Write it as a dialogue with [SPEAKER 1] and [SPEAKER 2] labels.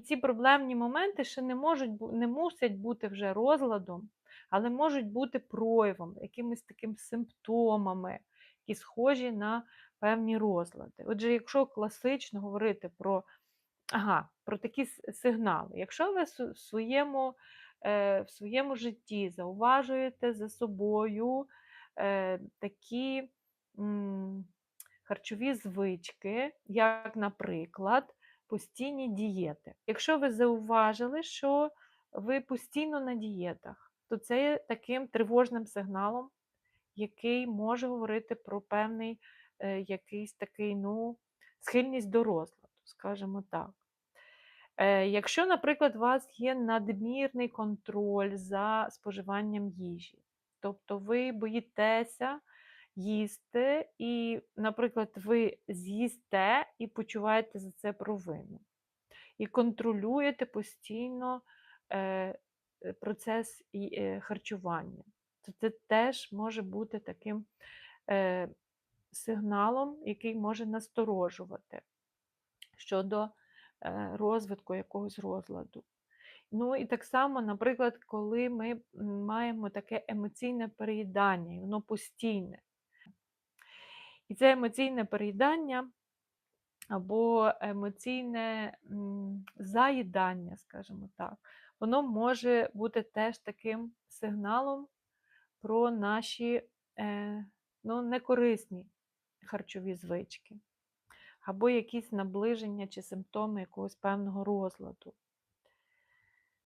[SPEAKER 1] Ці проблемні моменти ще не, можуть, не мусять бути вже розладом, але можуть бути проявом, якимись такими симптомами, які схожі на певні розлади. Отже, якщо класично говорити про, ага, про такі сигнали, якщо ви в своєму, е, в своєму житті зауважуєте за собою е, такі харчові звички, як, наприклад, постійні дієти. Якщо ви зауважили, що ви постійно на дієтах, то це є таким тривожним сигналом, який може говорити про певний е, якийсь такий, ну, схильність до розладу, скажімо так. Е, Якщо, наприклад, у вас є надмірний контроль за споживанням їжі, тобто ви боїтеся їсти, і, наприклад, ви з'їсте і почуваєте за це провину, і контролюєте постійно е, е, процес е, харчування, то це теж може бути таким е, сигналом, який може насторожувати щодо е, розвитку якогось розладу. Ну і так само, наприклад, коли ми маємо таке емоційне переїдання, і воно постійне. І це емоційне переїдання або емоційне заїдання, скажімо так, воно може бути теж таким сигналом про наші е, ну, некорисні харчові звички, або якісь наближення чи симптоми якогось певного розладу.